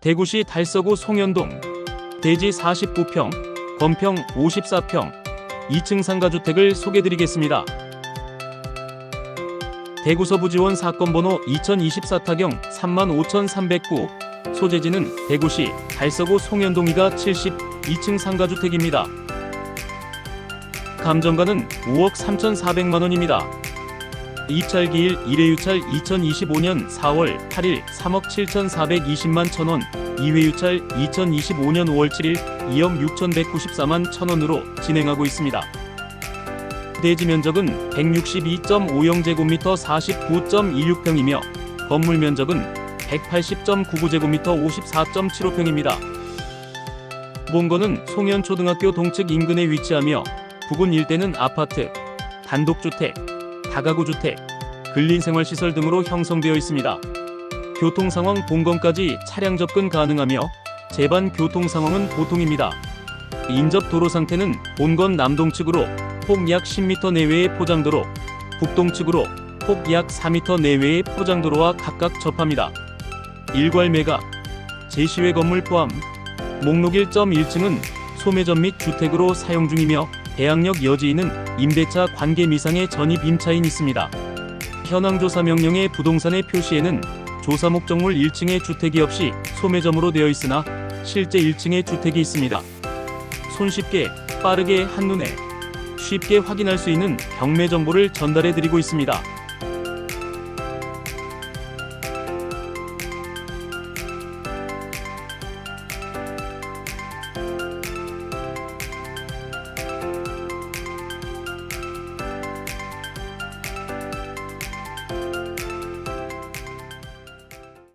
대구시 달서구 송현동 대지 49평, 건평 54평, 2층 상가주택을 소개드리겠습니다. 대구 서부지원 사건 번호 2024 타경 35,309 소재지는 대구시 달서구 송현동이가 72층 상가주택입니다. 감정가는 5억 3,400만 원입니다. 입찰기일 1회 유찰 2025년 4월 8일 3억 7,420만 천원, 2회 유찰 2025년 5월 7일 2억 6,194만 천원으로 진행하고 있습니다. 대지 면적은 162.50제곱미터 49.26평이며 건물 면적은 180.99제곱미터 54.75평입니다. 본거는 송현초등학교 동측 인근에 위치하며 부근 일대는 아파트, 단독주택, 다가구 주택, 근린생활시설 등으로 형성되어 있습니다. 교통 상황 본건까지 차량 접근 가능하며 제반 교통 상황은 보통입니다. 인접 도로 상태는 본건 남동측으로 폭 약 10m 내외의 포장도로, 북동측으로 폭 약 4m 내외의 포장도로와 각각 접합니다. 일괄매가, 제시외 건물 포함, 목록 1.1층은 소매점 및 주택으로 사용 중이며 대항력 여지인은 임대차 관계 미상의 전입 임차인 있습니다. 현황 조사 명령의 부동산의 표시에는 조사 목적물 1층에 주택이 없이 소매점으로 되어 있으나 실제 1층에 주택이 있습니다. 손쉽게 빠르게 한눈에 쉽게 확인할 수 있는 경매 정보를 전달해 드리고 있습니다.